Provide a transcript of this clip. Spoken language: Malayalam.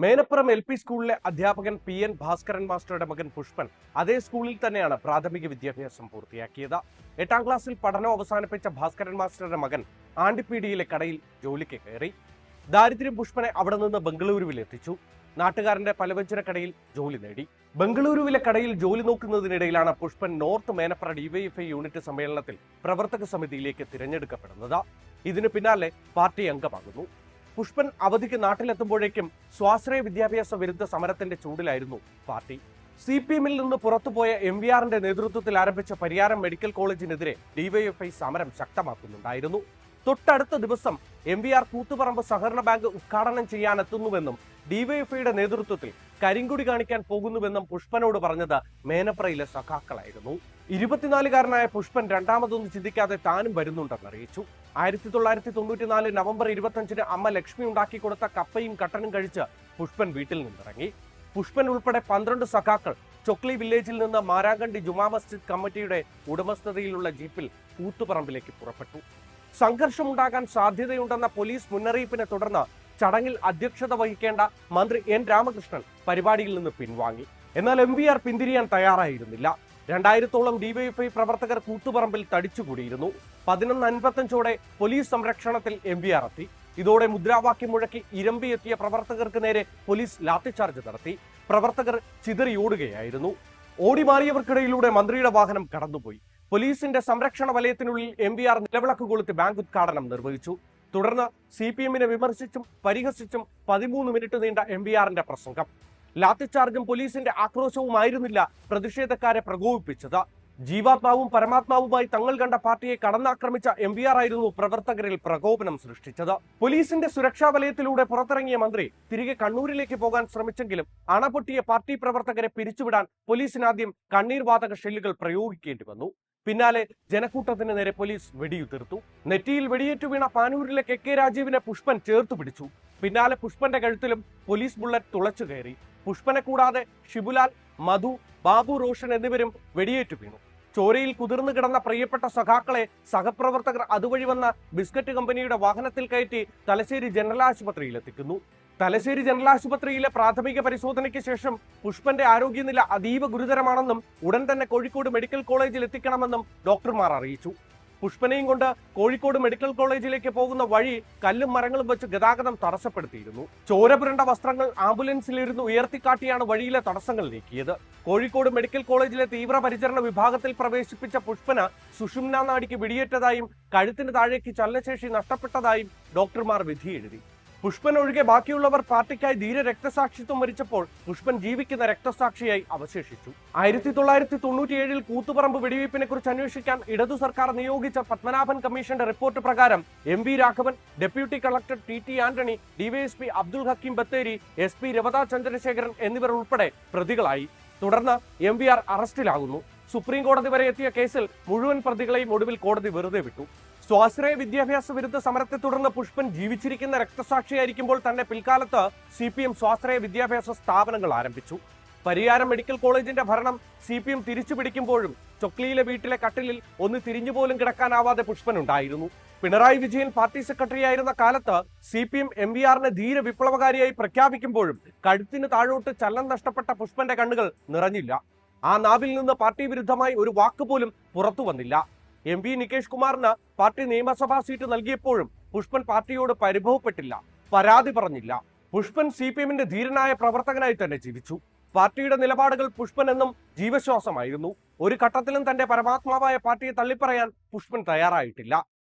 മേനപ്പുറം എൽ പി സ്കൂളിലെ അധ്യാപകൻ പി എൻ ഭാസ്കരൻ മാസ്റ്ററുടെ മകൻ പുഷ്പൻ അതേ സ്കൂളിൽ തന്നെയാണ് പ്രാഥമിക വിദ്യാഭ്യാസം പൂർത്തിയാക്കിയത്. എട്ടാം ക്ലാസ്സിൽ പഠനം അവസാനിപ്പിച്ച ഭാസ്കരൻ മാസ്റ്ററുടെ മകൻ ആണ്ടിപ്പീടിയിലെ കടയിൽ ജോലിക്ക് കയറി. ദാരിദ്ര്യം പുഷ്പനെ അവിടെ നിന്ന് ബംഗളൂരുവിൽ എത്തിച്ചു. നാട്ടുകാരന്റെ പലവ്യഞ്ജന കടയിൽ ജോലി നേടി. ബംഗളൂരുവിലെ കടയിൽ ജോലി നോക്കുന്നതിനിടയിലാണ് Pushpan north Menapuram DYFI unit സമ്മേളനത്തിൽ പ്രവർത്തക സമിതിയിലേക്ക് തിരഞ്ഞെടുക്കപ്പെടുന്നത്. ഇതിനു പിന്നാലെ പാർട്ടി അംഗമാകുന്നു. പുഷ്പൻ അവധിക്ക് നാട്ടിലെത്തുമ്പോഴേക്കും സ്വാശ്രയ വിദ്യാഭ്യാസ വിരുദ്ധ സമരത്തിന്റെ ചൂടിലായിരുന്നു പാർട്ടി. സി പി എമ്മിൽ നിന്ന് പുറത്തുപോയ എം വി ആറിന്റെ നേതൃത്വത്തിൽ ആരംഭിച്ച പരിയാരം മെഡിക്കൽ കോളേജിനെതിരെ ഡിവൈഎഫ്ഐ സമരം ശക്തമാക്കുന്നുണ്ടായിരുന്നു. തൊട്ടടുത്ത ദിവസം എം വി ആർ കൂത്തുപറമ്പ് സഹകരണ ബാങ്ക് ഉദ്ഘാടനം ചെയ്യാനെത്തുന്നുവെന്നും ഡിവൈഎഫ്ഐയുടെ നേതൃത്വത്തിൽ കരിങ്കുടി കാണിക്കാൻ പോകുന്നുവെന്നും പുഷ്പനോട് പറഞ്ഞത് മേനപ്രയിലെ സഖാക്കളായിരുന്നു. ഇരുപത്തിനാലുകാരനായ പുഷ്പൻ രണ്ടാമതൊന്നും ചിന്തിക്കാതെ താനും വരുന്നുണ്ടെന്ന് അറിയിച്ചു. ആയിരത്തി തൊള്ളായിരത്തി തൊണ്ണൂറ്റിനാല് നവംബർ ഇരുപത്തഞ്ചിന് അമ്മ ലക്ഷ്മി ഉണ്ടാക്കി കൊടുത്ത കപ്പയും കട്ടനും കഴിച്ച് പുഷ്പൻ വീട്ടിൽ നിന്നിറങ്ങി. പുഷ്പൻ ഉൾപ്പെടെ പന്ത്രണ്ട് സഖാക്കൾ ചൊക്ലി വില്ലേജിൽ നിന്ന് മാരാങ്കണ്ടി ജുമാ മസ്ജിദ് കമ്മിറ്റിയുടെ ഉടമസ്ഥതയിലുള്ള ജീപ്പിൽ കൂത്തുപറമ്പിലേക്ക് പുറപ്പെട്ടു. സംഘർഷമുണ്ടാകാൻ സാധ്യതയുണ്ടെന്ന പോലീസ് മുന്നറിയിപ്പിനെ തുടർന്ന് ചടങ്ങിൽ അധ്യക്ഷത വഹിക്കേണ്ട മന്ത്രി എൻ രാമകൃഷ്ണൻ പരിപാടിയിൽ നിന്ന് പിൻവാങ്ങി. എന്നാൽ എം വി ആർ പിന്തിരിയാൻ തയ്യാറായിരുന്നില്ല. രണ്ടായിരത്തോളം ഡിവൈഎഫ്ഐ പ്രവർത്തകർ കൂട്ടുപറമ്പിൽ തടിച്ചുകൂടിയിരുന്നു. പതിനൊന്ന് അൻപത്തഞ്ചോടെ പോലീസ് സംരക്ഷണത്തിൽ എം വി ആർ എത്തി. ഇതോടെ മുദ്രാവാക്യം മുഴക്കി ഇരമ്പിയെത്തിയ പ്രവർത്തകർക്ക് നേരെ പോലീസ് ലാത്തിച്ചാർജ് നടത്തി. പ്രവർത്തകർ ചിതറിയോടുകയായിരുന്നു ഓടിമാറിയവർക്കിടയിലൂടെ മന്ത്രിയുടെ വാഹനം കടന്നുപോയി. പോലീസിന്റെ സംരക്ഷണ വലയത്തിനുള്ളിൽ എം വി ആർ നിലവിളക്ക് കൊളുത്തി ബാങ്ക് ഉദ്ഘാടനം നിർവഹിച്ചു. തുടർന്ന് സി പി എമ്മിനെ വിമർശിച്ചും പരിഹസിച്ചും പതിമൂന്ന് മിനിറ്റ് നീണ്ട എം വി ആറിന്റെ പ്രസംഗം. ലാത്തിച്ചാർജും പോലീസിന്റെ ആക്രോശവുമായിരുന്നില്ല പ്രതിഷേധക്കാരെ പ്രകോപിപ്പിച്ചത്. ജീവാത്മാവും പരമാത്മാവുമായി തങ്ങൾ കണ്ട പാർട്ടിയെ കടന്നാക്രമിച്ച എം വി ആർ ആയിരുന്നു പ്രവർത്തകരിൽ പ്രകോപനം സൃഷ്ടിച്ചത്. പോലീസിന്റെ സുരക്ഷാ വലയത്തിലൂടെ പുറത്തിറങ്ങിയ മന്ത്രി തിരികെ കണ്ണൂരിലേക്ക് പോകാൻ ശ്രമിച്ചെങ്കിലും അണപൊട്ടിയ പാർട്ടി പ്രവർത്തകരെ പിരിച്ചുവിടാൻ പോലീസിനാദ്യം കണ്ണീർ വാതക ഷെല്ലുകൾ പ്രയോഗിക്കേണ്ടി വന്നു. പിന്നാലെ ജനക്കൂട്ടത്തിന് നേരെ പോലീസ് വെടിയുതിർത്തു. നെറ്റിയിൽ വെടിയേറ്റു വീണ പാനൂരിലെ കെ കെ രാജീവിനെ പുഷ്പൻ ചേർത്തു പിടിച്ചു. പിന്നാലെ പുഷ്പന്റെ കഴുത്തിലും പോലീസ് ബുള്ളറ്റ് തുളച്ചു കയറി പുഷ്പനെ കൂടാതെ ഷിബുലാൽ മധു ബാബു റോഷൻ എന്നിവരും വെടിയേറ്റു വീണു. ചോരയിൽ കുതിർന്നു കിടന്ന പ്രിയപ്പെട്ട സഖാക്കളെ സഹപ്രവർത്തകർ അതുവഴി വന്ന ബിസ്ക്കറ്റ് കമ്പനിയുടെ വാഹനത്തിൽ കയറ്റി തലശ്ശേരി ജനറൽ ആശുപത്രിയിൽ എത്തിക്കുന്നു. തലശ്ശേരി ജനറൽ ആശുപത്രിയിലെ പ്രാഥമിക പരിശോധനയ്ക്ക് ശേഷം പുഷ്പന്റെ ആരോഗ്യനില അതീവ ഗുരുതരമാണെന്നും ഉടൻ തന്നെ കോഴിക്കോട് മെഡിക്കൽ കോളേജിൽ എത്തിക്കണമെന്നും ഡോക്ടർമാർ അറിയിച്ചു. പുഷ്പനെയും കൊണ്ട് കോഴിക്കോട് മെഡിക്കൽ കോളേജിലേക്ക് പോകുന്ന വഴി കല്ലും മരങ്ങളും വെച്ച് ഗതാഗതം തടസ്സപ്പെടുത്തിയിരുന്നു. ചോരപുരണ്ട വസ്ത്രങ്ങൾ ആംബുലൻസിലിരുന്ന് ഉയർത്തിക്കാട്ടിയാണ് വഴിയിലെ തടസ്സങ്ങൾ നീക്കിയത്. കോഴിക്കോട് മെഡിക്കൽ കോളേജിലെ തീവ്രപരിചരണ വിഭാഗത്തിൽ പ്രവേശിപ്പിച്ച പുഷ്പന സുഷുമ്ന വെടിയേറ്റതായും കഴുത്തിന് താഴേക്ക് ചലനശേഷി നഷ്ടപ്പെട്ടതായും ഡോക്ടർമാർ വിധി എഴുതി പുഷ്പൻ ഒഴികെ ബാക്കിയുള്ളവർ പാർട്ടിക്കായി ധീര രക്തസാക്ഷിത്വം വരിച്ചപ്പോൾ പുഷ്പൻ ജീവിക്കുന്ന രക്തസാക്ഷിയായി അവശേഷിച്ചു. ആയിരത്തി തൊള്ളായിരത്തി തൊണ്ണൂറ്റിയേഴിൽ കൂത്തുപറമ്പ് വെടിവയ്പ്പിനെ കുറിച്ച് അന്വേഷിക്കാൻ ഇടതു സർക്കാർ നിയോഗിച്ച പത്മനാഭൻ കമ്മീഷന്റെ റിപ്പോർട്ട് പ്രകാരം M V Raghavan deputy collector T T Antony DYSP Abdul Hakeem Bathery S P Ravatha Chandrasekharan എന്നിവർ ഉൾപ്പെടെ പ്രതികളായി. തുടർന്ന് എം വി ആർ അറസ്റ്റിലാകുന്നു. സുപ്രീം കോടതി വരെ എത്തിയ കേസിൽ മുഴുവൻ പ്രതികളെയും ഒടുവിൽ കോടതി വെറുതെ വിട്ടു. സ്വാശ്രയ വിദ്യാഭ്യാസ വിരുദ്ധ സമരത്തെ തുടർന്ന് പുഷ്പൻ ജീവിച്ചിരിക്കുന്ന രക്തസാക്ഷിയായിരിക്കുമ്പോൾ തന്നെ പിൽക്കാലത്ത് സി പി എം സ്വാശ്രയ വിദ്യാഭ്യാസ സ്ഥാപനങ്ങൾ ആരംഭിച്ചു. പരിയാരം മെഡിക്കൽ കോളേജിന്റെ ഭരണം സി പി എം തിരിച്ചു പിടിക്കുമ്പോഴും ചൊക്ലിയിലെ വീട്ടിലെ കട്ടിലിൽ ഒന്ന് തിരിഞ്ഞുപോലും കിടക്കാനാവാതെ പുഷ്പൻ ഉണ്ടായിരുന്നു. പിണറായി വിജയൻ പാർട്ടി സെക്രട്ടറി ആയിരുന്ന കാലത്ത് C P M M V ആറിനെ ധീര വിപ്ലവകാരിയായി പ്രഖ്യാപിക്കുമ്പോഴും കഴുത്തിന് താഴോട്ട് ചലനം നഷ്ടപ്പെട്ട പുഷ്പന്റെ കണ്ണുകൾ നിറഞ്ഞില്ല. ആ നാവിൽ നിന്ന് പാർട്ടി വിരുദ്ധമായി ഒരു വാക്ക് പോലും പുറത്തു വന്നില്ല. എം വി നികേഷ് കുമാറിന് പാർട്ടി നിയമസഭാ സീറ്റ് നൽകിയപ്പോഴും പുഷ്പൻ പാർട്ടിയോട് പരിഭവപ്പെട്ടില്ല പരാതി പറഞ്ഞില്ല. പുഷ്പൻ സി പി എമ്മിന്റെ ധീരനായ പ്രവർത്തകനായി തന്നെ ജീവിച്ചു. പാർട്ടിയുടെ നിലപാടുകൾ പുഷ്പൻ എന്നും ജീവശ്വാസമായിരുന്നു. ഒരു ഘട്ടത്തിലും തന്റെ പരമാത്മാവായ പാർട്ടിയെ തള്ളിപ്പറയാൻ പുഷ്പൻ തയ്യാറായിട്ടില്ല.